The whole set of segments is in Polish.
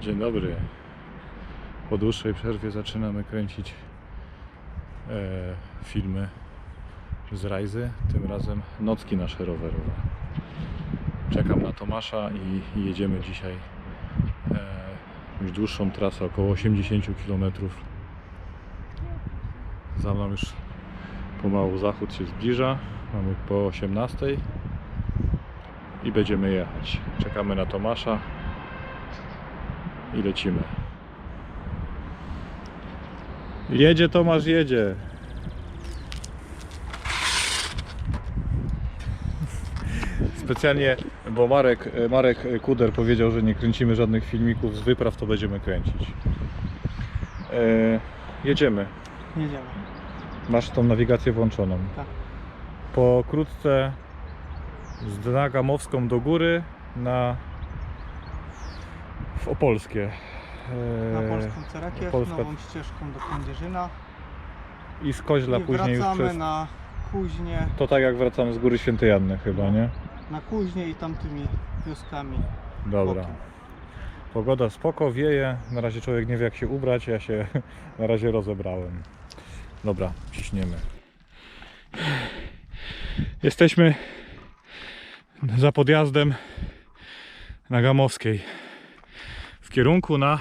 Dzień dobry. Po dłuższej przerwie zaczynamy kręcić e, filmy z Rajzy, tym razem nocki nasze rowerowe. Czekam na Tomasza i, jedziemy dzisiaj e, już dłuższą trasę, około 80 km. Za mną już pomału zachód się zbliża. Mamy po 18 i będziemy jechać. Czekamy na Tomasza i lecimy. Jedzie Tomasz, jedzie. Specjalnie, bo Marek, Marek Kuder powiedział, że nie kręcimy żadnych filmików z wypraw, to będziemy kręcić. E, jedziemy. Jedziemy. Masz tą nawigację włączoną. Tak. Pokrótce z dna Gamowską do góry na w Opolskie. Na E, polską Cerakiew, Polska- nową ścieżką do Kędzierzyna. I z Koźla I później już wracamy przez... na Kuźnie, To tak jak wracamy z góry Świętej Janny chyba, nie? na Kuźnie i tamtymi wioskami. Dobra. bokiem. Pogoda spoko, wieje. Na razie człowiek nie wie jak się ubrać. Ja się na razie rozebrałem. Dobra, ciśniemy. Jesteśmy za podjazdem na Gamowskiej kierunku na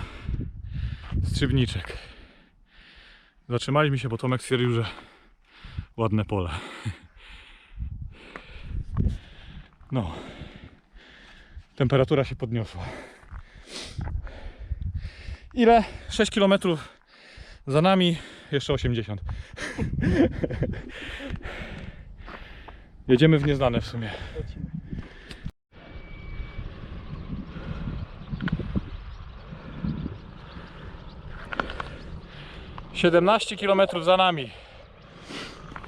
Strzybniczek. Zatrzymaliśmy się, bo Tomek stwierdził, że ładne pole. No. Temperatura się podniosła. Ile? 6 km za nami, jeszcze 80. Jedziemy w nieznane w sumie. Lecimy. Siedemnaście km za nami.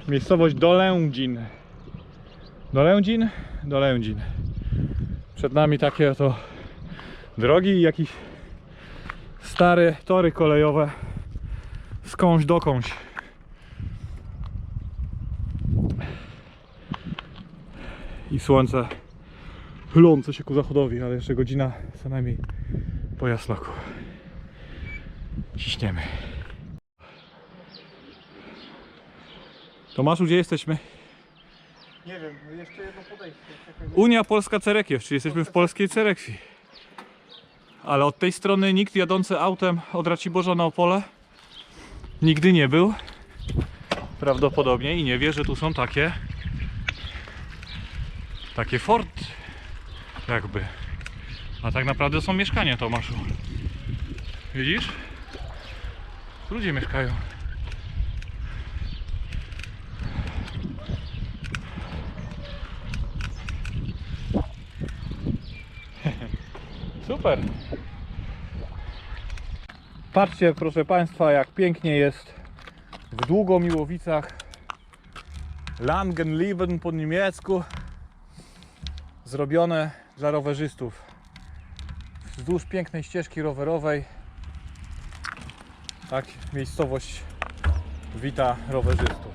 Miejscowość Dolędzin. Dolędzin? Dolędzin. Przed nami takie oto drogi i jakieś stare tory kolejowe skądś dokądś. I słońce chylące się ku zachodowi, ale jeszcze godzina co najmniej po jasnoku. Ciśniemy. Tomaszu, gdzie jesteśmy? Nie wiem, jeszcze jedno podejście. Czekaj, Unia Polska Cerekiew, czyli jesteśmy w polskiej Cerekwi. Ale od tej strony nikt jadący autem od Raciborza na Opole nigdy nie był. Prawdopodobnie i nie wie, że tu są takie takie fort jakby. A tak naprawdę są mieszkania Tomaszu. Widzisz? Ludzie mieszkają. Super. Patrzcie, proszę Państwa, jak pięknie jest w Długomiłowicach. Langenleben po niemiecku. Zrobione dla rowerzystów. Wzdłuż pięknej ścieżki rowerowej. Tak, miejscowość wita rowerzystów.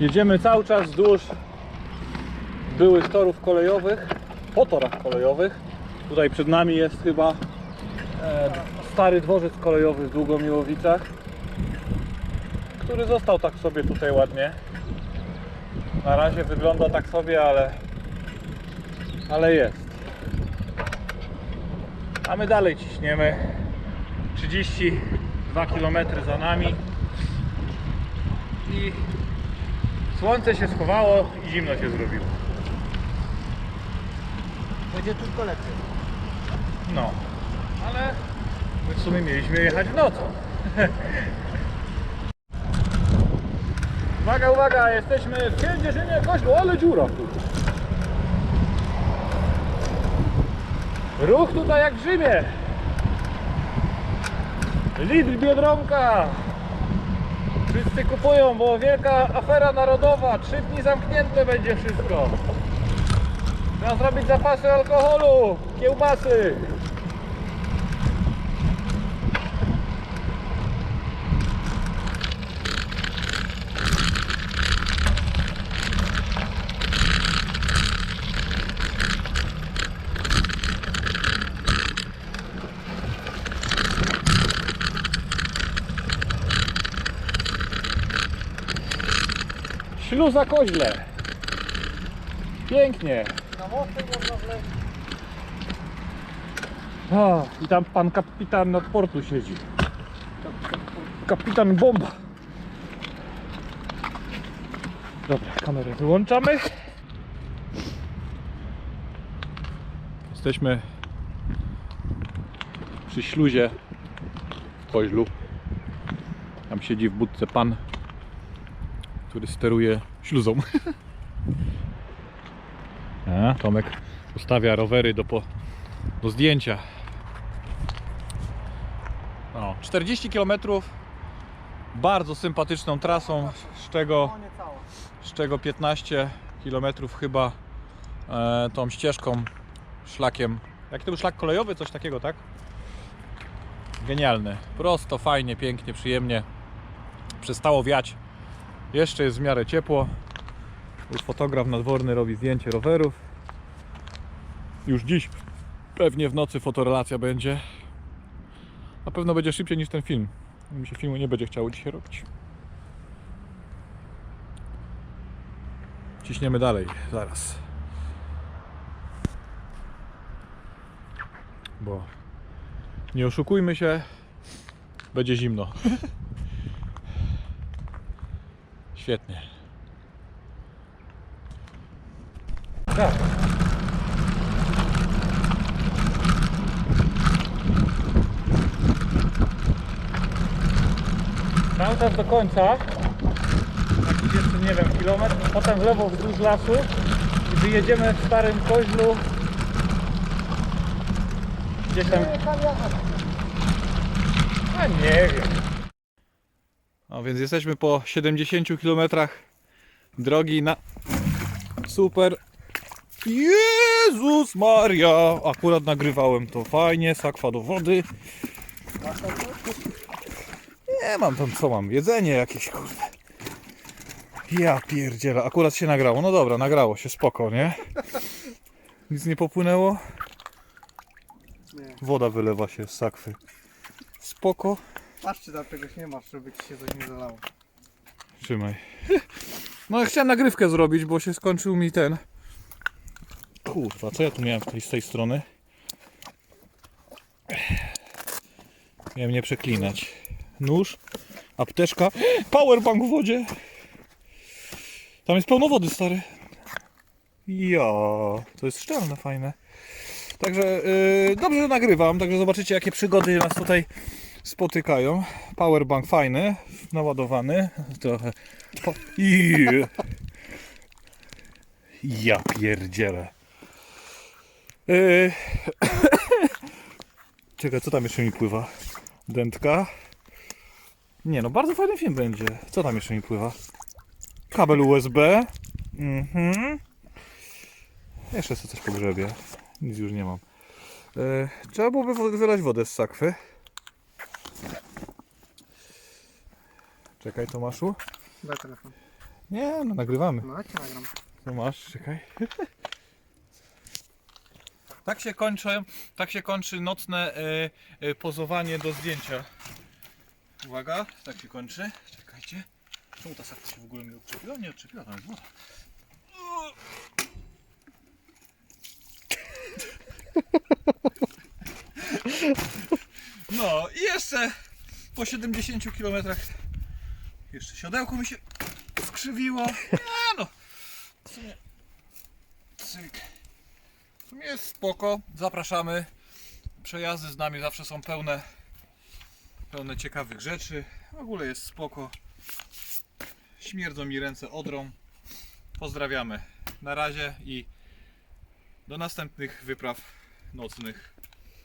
Jedziemy cały czas wzdłuż byłych torów kolejowych, po torach kolejowych. Tutaj przed nami jest chyba e, stary dworzec kolejowy w Długomiłowicach, który został tak sobie tutaj ładnie. Na razie wygląda tak sobie, ale, ale jest. A my dalej ciśniemy. 32 km za nami. I słońce się schowało i zimno się zrobiło. Będzie tylko lepiej. No, ale my w sumie mieliśmy jechać w nocą. uwaga, uwaga, jesteśmy w Kędzierzynie Koźlu, ale dziura tu. Ruch tutaj jak w Rzymie. Lidl Biedronka. Wszyscy kupują, bo wielka afera narodowa. Trzy dni zamknięte będzie wszystko. Trzeba zrobić zapasy alkoholu, kiełbasy. Śluza koźle. Pięknie. Można. A, I tam pan kapitan nad portu siedzi. Kapitan bomba. Dobra, kamerę wyłączamy. Jesteśmy przy śluzie w Koźlu. Tam siedzi w budce pan, który steruje śluzą. A, Tomek ustawia rowery do, po, do zdjęcia. No, 40 km bardzo sympatyczną trasą, z czego, z czego 15 km chyba e, tą ścieżką, szlakiem. Jaki to był szlak kolejowy? Coś takiego, tak? Genialny. Prosto, fajnie, pięknie, przyjemnie. Przestało wiać. Jeszcze jest w miarę ciepło. Fotograf nadworny robi zdjęcie rowerów. Już dziś pewnie w nocy fotorelacja będzie. Na pewno będzie szybciej niż ten film. Mi się filmu nie będzie chciało dzisiaj robić. Ciśniemy dalej, zaraz. Bo nie oszukujmy się, będzie zimno. Świetnie. Tak. Cały czas do końca. Jakiś jeszcze nie wiem, kilometr. Potem w lewo wzdłuż lasu. I wyjedziemy w starym koźlu. Gdzieś tam. A nie wiem. A więc jesteśmy po 70 km drogi na super. Jezus Maria! Akurat nagrywałem to fajnie, sakwa do wody. Nie mam tam co mam, jedzenie jakieś kurde. Ja pierdzielę, akurat się nagrało. No dobra, nagrało się, spoko, nie? Nic nie popłynęło? Woda wylewa się z sakwy. Spoko. Patrzcie, tam czegoś nie masz, żeby ci się coś nie zalało. Trzymaj. No ja chciałem nagrywkę zrobić, bo się skończył mi ten. Kurwa, co ja tu miałem z tej strony? Miałem nie przeklinać. Nóż, apteczka, powerbank w wodzie. Tam jest pełno wody, stary. Ja, to jest szczelne, fajne. Także yy, dobrze, nagrywam, także zobaczycie jakie przygody nas tutaj spotykają. Powerbank fajny, naładowany. Trochę. Po... I... Ja pierdzielę. Yy... Czekaj, co tam jeszcze mi pływa? Dętka. Nie no, bardzo fajny film będzie. Co tam jeszcze mi pływa? Kabel USB. Mhm. Jeszcze sobie coś pogrzebie. Nic już nie mam. Yy, trzeba byłoby wylać wodę z sakwy. Czekaj, Tomaszu. Daj telefon. Nie, no nagrywamy. No nagram. No masz, czekaj. Tak się kończą, tak się kończy nocne e, e, pozowanie do zdjęcia. Uwaga, tak się kończy. Czekajcie. Czemu ta sakta się w ogóle nie odczepiła? Nie odczepiła, tam jest woda. No i jeszcze po 70 km jeszcze siodełko mi się skrzywiło. Nie no. W sumie. Cyk. W sumie jest spoko. Zapraszamy. Przejazdy z nami zawsze są pełne pełne ciekawych rzeczy. W ogóle jest spoko. Śmierdzą mi ręce odrą. Pozdrawiamy. Na razie i do następnych wypraw nocnych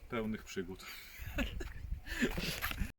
pełnych przygód.